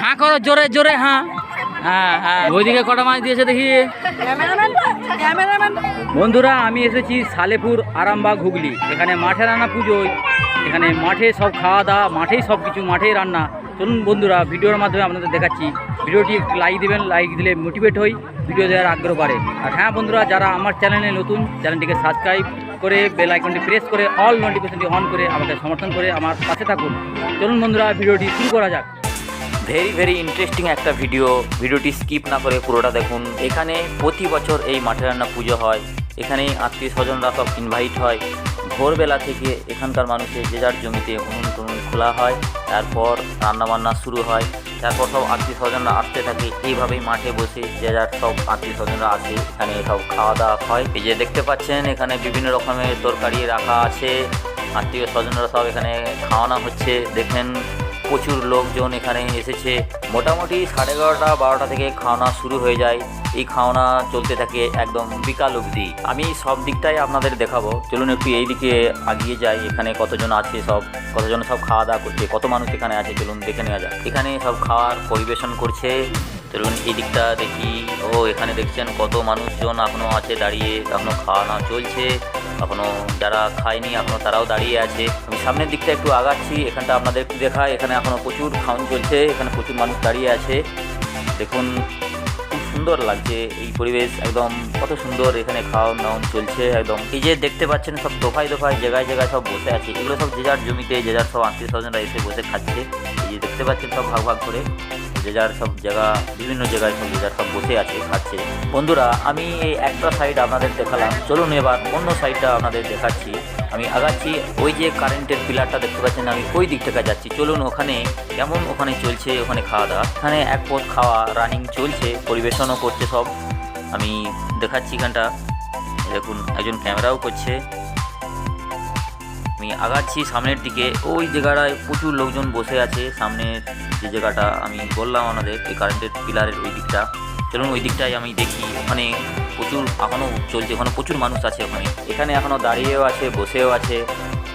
হাঁ করো, জোরে জোরে হাঁ হ্যাঁ হ্যাঁ। ওইদিকে কটা মাছ দিয়েছে দেখি? বন্ধুরা, আমি এসেছি সালেপুর, আরামবাগ, হুগলি। এখানে মাঠে রান্না পুজোয়। এখানে মাঠে সব খাওয়া দাওয়া, মাঠেই সব কিছু, মাঠেই রান্না। চলুন বন্ধুরা, ভিডিওর মাধ্যমে আপনাদের দেখাচ্ছি। ভিডিওটি একটু লাইক দেবেন লাইক দিলে মোটিভেট হই, ভিডিও দেওয়ার আগ্রহ বাড়ে। আর হ্যাঁ বন্ধুরা, যারা আমার চ্যানেলে নতুন চ্যানেলটিকে সাবস্ক্রাইব করে বেল আইকনটি প্রেস করে অল নোটিফিকেশনটি অন করে আমাকে সমর্থন করে আমার পাশে থাকুন। চলুন বন্ধুরা, ভিডিওটি শুরু করা যাক। ভেরি ভেরি ইন্টারেস্টিং একটা ভিডিও ভিডিওটি স্কিপ না করে পুরোটা দেখুন। এখানে প্রতি বছর এই মাঠে রান্না পুজো হয়। এখানে আত্মীয় স্বজনরা সব ইনভাইট হয়। ভোরবেলা থেকে এখানকার মানুষের যে যার জমিতে উনুন টুনুন খোলা হয়। তারপর রান্নাবান্না শুরু হয়। তারপর সব আত্মীয় স্বজনরা আসতে থাকে। এইভাবেই মাঠে বসে যে যার সব আত্মীয় স্বজনরা আসে, এখানে সব খাওয়া দাওয়া হয়। এই যে দেখতে পাচ্ছেন, এখানে বিভিন্ন রকমের তরকারি রাখা আছে। আত্মীয় স্বজনরা সব এখানে খাওয়ানো হচ্ছে। দেখেন প্রচুর লোকজন এখানে এসেছে। মোটামুটি সাড়ে এগারোটা, বারোটা থেকে খাওয়ানা শুরু হয়ে যায়। এই খাওয়ানা চলতে থাকে একদম বিকাল অবধি। আমি সব দিকটাই আপনাদের দেখাবো। চলুন একটু এই দিকে আগিয়ে যাই। এখানে কতজন আছে সব, কতজন সব খাওয়া দাওয়া করছে, কত মানুষ এখানে আছে, চলুন দেখে নেওয়া যাক। এখানে সব খাওয়ার পরিবেশন করছে। চলুন এই দিকটা দেখি। ও, এখানে দেখছেন কত মানুষজন এখনও আছে দাঁড়িয়ে এখনও খাওয়ানো চলছে এখনও যারা খায়নি এখনও তারাও দাঁড়িয়ে আছে। আমি সামনের দিকটা একটু আগাচ্ছি, এখানটা আপনাদের একটু দেখায় এখানে এখনও প্রচুর খাওয়ান চলছে, এখানে প্রচুর মানুষ দাঁড়িয়ে আছে। দেখুন, খুব সুন্দর লাগছে এই পরিবেশ, একদম কত সুন্দর এখানে খাওয়ান দাওয়ান চলছে, একদম। এই যে দেখতে পাচ্ছেন সব দোফায় দোফায়, জায়গায় জায়গায় সব বসে আছে, এগুলো সব যে যার জমিতে, যে যার সব আত্মীয় স্বজনরা এসে বসে খাচ্ছে। এই যে দেখতে পাচ্ছেন সব ভাগ ভাগ করে। যে যার সব জায়গা, বিভিন্ন জায়গায় সব যে যার সব বসে আছে, খাচ্ছে। বন্ধুরা, আমি এই একটা সাইড আপনাদের দেখালাম। চলুন এবার অন্য সাইডটা আপনাদের দেখাচ্ছি। আমি আগাচ্ছি, ওই যে কারেন্টের পিলারটা দেখতে পাচ্ছেন, আমি ওই দিক থেকে যাচ্ছি। চলুন ওখানে কেমন ওখানে চলছে ওখানে খাওয়া দাওয়া। এখানে এক পথ খাওয়া রানিং চলছে, পরিবেশনও করছে সব। আমি দেখাচ্ছি এখানটা। দেখুন, একজন ক্যামেরাও করছে। আমি আগাচ্ছি সামনের দিকে। ওই জায়গাটায় প্রচুর লোকজন বসে আছে। সামনের যে জায়গাটা আমি বললাম আমাদের এই কারেন্টের পিলারের ওই দিকটা। চলুন ওই দিকটাই আমি দেখি। ওখানে প্রচুর এখনও চলছে, ওখানে প্রচুর মানুষ আছে ওখানে এখানে এখনও দাঁড়িয়েও আছে, বসেও আছে।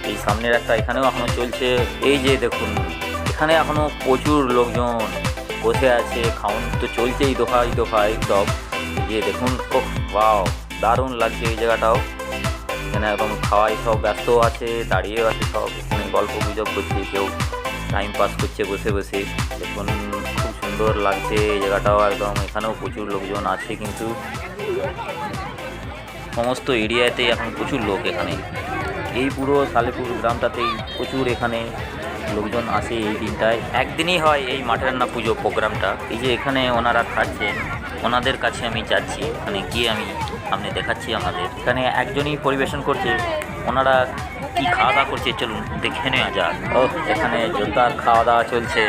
এই সামনের একটা এখানেও এখনও চলছে। এই যে দেখুন, এখানে এখনও প্রচুর লোকজন বসে আছে। খাওয়ান তো চলছেই দোকাই দোকাই সব। যে দেখুন ও বাও দারুণ লাগছে এই জায়গাটাও। এখানে একদম খাওয়াই সব, ব্যস্ত আছে, দাঁড়িয়েও আছে সব। এখানে গল্প গুজব করছে, কেউ টাইম পাস করছে বসে বসে। দেখুন, খুব সুন্দর লাগছে এই জায়গাটাও একদম। এখানেও প্রচুর লোকজন আছে কিন্তু সমস্ত এরিয়াতেই এখন প্রচুর লোক এখানে। এই পুরো সালেপুর গ্রামটাতেই প্রচুর এখানে লোকজন আসে এই দিনটায়। একদিনই হয় এই মাঠের রান্না পুজো প্রোগ্রামটা এই যে এখানে ওনারা খাচ্ছেন ওনাদের কাছে আমি যাচ্ছি মানে গিয়ে আমি সামনে দেখাচ্ছি আমাদের। এখানে একজনই পরিবেশন করছে ওনারা কি খাওয়া দাওয়া করছে চলুন দেখে নেওয়া যাক। ও এখানে জোরদার খাওয়া দাওয়া চলছে।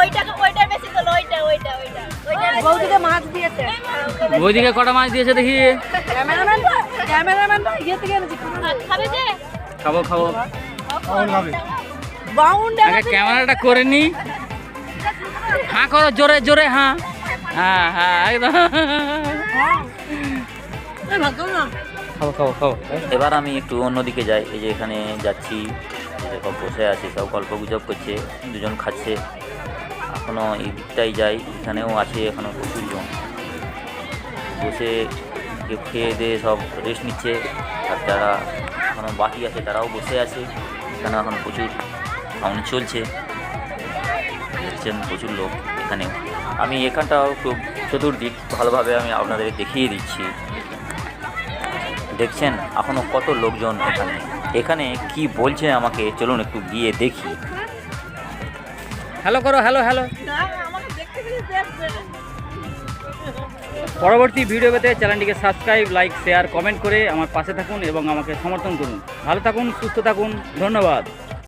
ওইটাকে ওইটার বেশি তো ওইটা ওইটা ওইটা ওইটার বেশি। বৌদিকে ওইদিকে কটা মাছ দিয়েছে দেখি? ক্যামেরাম্যান ক্যামেরাম্যান ইয়ে খাব খাব ক্যামেরাটা করে নি। হাঁ করো, জোরে জোরে হ্যাঁ। হ্যাঁ খাব এবার আমি একটু অন্যদিকে যাই, এই যে এখানে যাচ্ছি সব বসে আছে, সব গল্প গুজব করছে, দুজন খাচ্ছে। এখনও এই দিকটাই যাই, এখানেও আছে এখনও প্রচুর জন বসে কেউ খেয়ে দিয়ে সব রেস্ট নিচ্ছে, আর যারা এখনও বাকি আছে, তারাও বসে আছে। এখানে এখন প্রচুর খাওয়ানো চলছে। দেখছেন প্রচুর লোক এখানে। আমি এখানটাও খুব চতুর্দিক ভালোভাবে আমি আপনাদের দেখিয়ে দিচ্ছি। দেখছেন এখনও কত লোকজন এখানে। এখানে কি বলছে আমাকে চলুন একটু গিয়ে দেখি। হ্যালো করো, হ্যালো হ্যালো। পরবর্তী ভিডিও পেতে চ্যানেলটিকে সাবস্ক্রাইব, লাইক, শেয়ার, কমেন্ট করে আমার পাশে থাকুন এবং আমাকে সমর্থন করুন। ভালো থাকুন, সুস্থ থাকুন, ধন্যবাদ।